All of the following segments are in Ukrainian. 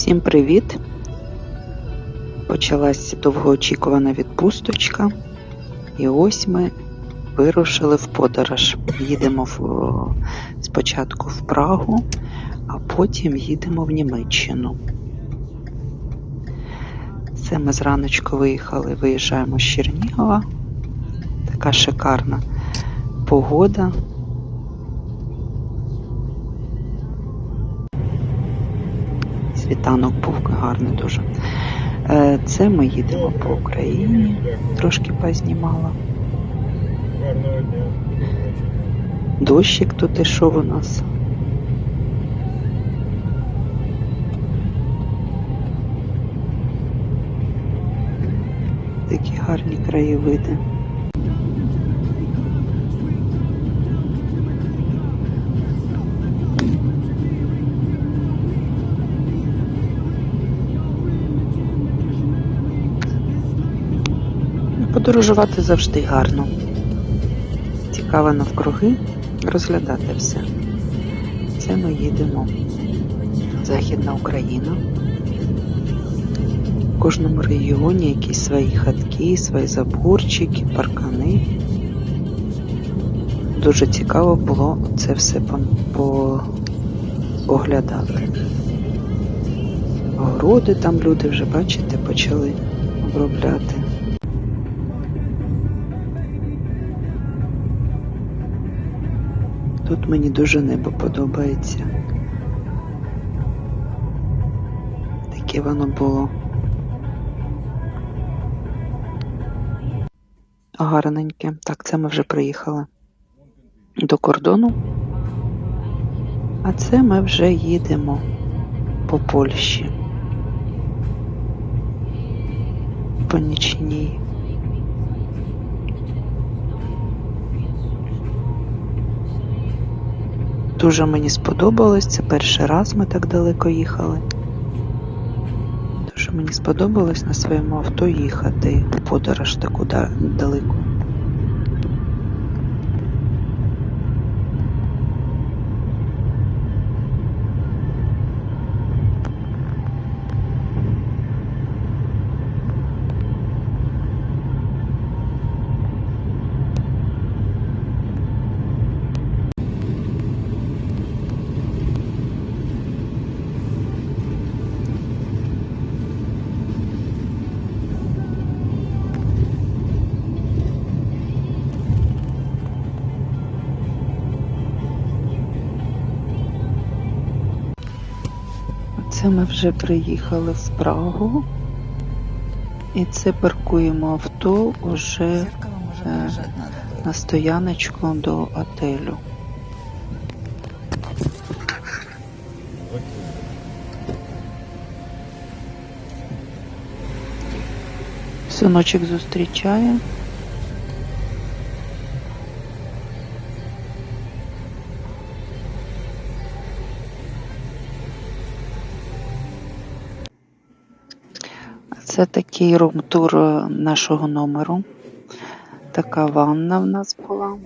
Всім привіт! Почалась довгоочікувана відпусточка. І ось ми вирушили в подорож. Їдемо в, спочатку в Прагу, а потім їдемо в Німеччину. Це ми зраночку виїхали, виїжджаємо з Чернігова. Така шикарна погода. Світанок був гарний дуже. Е, Це ми їдемо по Україні. Трошки познімала. Дощик тут ішов у нас. Такі гарні краєвиди. Подорожувати завжди гарно. Цікаво навкруги розглядати все. Це ми їдемо. Західна Україна. В кожному регіоні якісь свої хатки, свої заборчики, паркани. Дуже цікаво було це все по, по, поглядати. Городи там люди вже, бачите, почали обробляти. Тут мені дуже небо подобається. Таке воно було. Гарненьке. Так, це ми вже приїхали до кордону. А це ми вже їдемо по Польщі. По нічній. Дуже мені сподобалось. Це перший раз ми так далеко їхали. Дуже мені сподобалось на своєму авто їхати в подорож таку да- далеку. Це ми вже приїхали в Прагу. І це паркуємо авто уже е, на стояночку до отелю. Синочок зустрічає. Це такий рум-тур е, нашого номеру. Така ванна в нас була.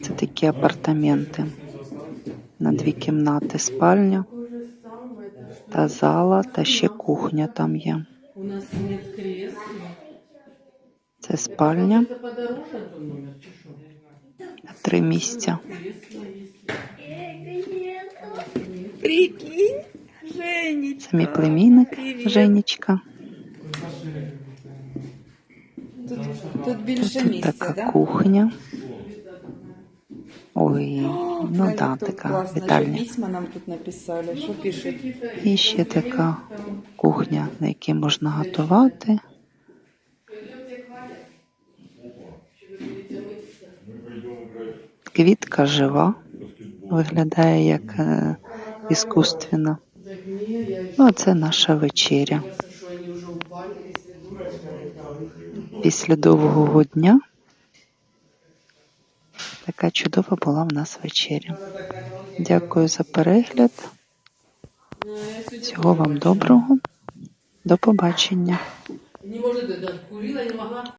Це такі апартаменти. На дві кімнати спальня та зала, та ще кухня там є. Це спальня, три місця. Прикинь. Це мій племінник. Женечка. Тут, тут більше Тут місця, така да? кухня. Ой, ну Знаєте, да, така класно, вітальня. письма нам тут написали. Що пишуть? І ще така кухня, на якій можна готувати. Квітка жива, виглядає як е, іскусственно. Так не, я еще, Ну, це наша вечеря. Після довгого дня така чудова була в нас вечеря. Дякую за перегляд. Всього вам доброго. До побачення. Не может, это, курила, не могла.